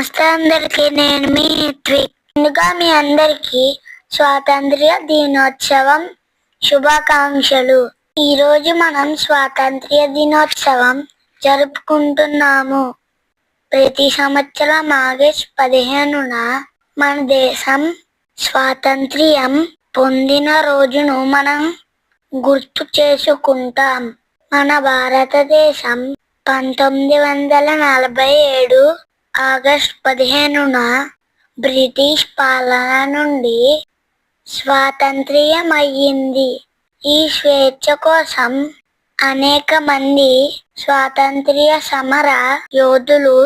నమస్తే అందరికి. నేను మీ ట్విక్ ముందుగా మీ అందరికీ స్వాతంత్ర్య దినోత్సవం శుభాకాంక్షలు. ఈరోజు మనం స్వాతంత్ర్య దినోత్సవం జరుపుకుంటున్నాము. ప్రతి సంవత్సరం ఆగస్ట్ పదిహేనున మన దేశం స్వాతంత్ర్యం పొందిన రోజును మనం గుర్తు చేసుకుంటాం. మన భారతదేశం పంతొమ్మిది వందల నలభై ఏడు ఆగస్ట్ పదిహేనున బ్రిటిష్ పాలన నుండి స్వాతంత్ర్యం అయ్యింది ఈ స్వేచ్ఛ కోసం అనేక మంది స్వాతంత్ర్య సమర యోధులు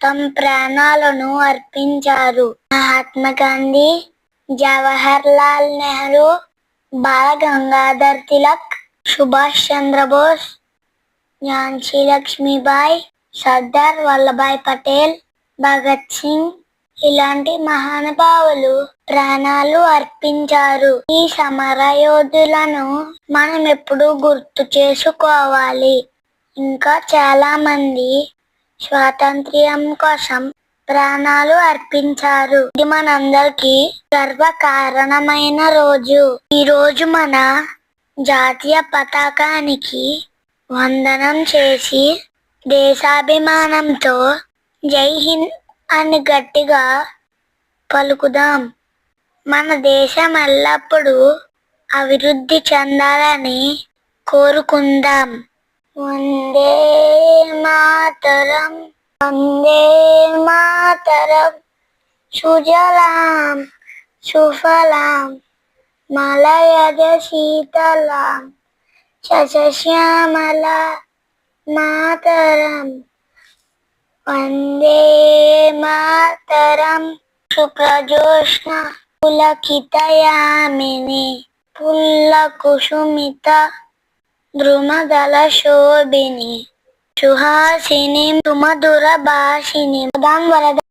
తమ ప్రాణాలను అర్పించారు. మహాత్మా గాంధీ జవహర్ లాల్ నెహ్రూ బాల గంగాధర్ తిలక్ సుభాష్ చంద్రబోస్ ఝాన్సీ లక్ష్మీబాయి సర్దార్ వల్లభాయ్ పటేల్ భగత్ సింగ్ ఇలాంటి మహానుభావులు ప్రాణాలు అర్పించారు. ఈ సమర యోధులను మనం ఎప్పుడూ గుర్తు చేసుకోవాలి. ఇంకా చాలా మంది స్వాతంత్ర్యం కోసం ప్రాణాలు అర్పించారు. ఇది మనందరికీ గర్వకారణమైన రోజు. ఈ రోజు మన జాతీయ పతాకానికి వందనం చేసి దేశాభిమానంతో జై హింద్ అని గట్టిగా పలుకుదాం. మన దేశం ఎల్లప్పుడూ అభివృద్ధి చెందాలని కోరుకుందాం. వందే మాతరం వందే మాతరం. సుజలాం సుఫలాం మలయజ శీతలాం శశ్యామల మాతరం. वन्दे मातरं शुक्रजोष्णा पुलकितयामिनि पुल्लकुसुमिता द्रुमदलशोभिनि सुहासिनीं सुमधुरभाषिणीं वदां वरद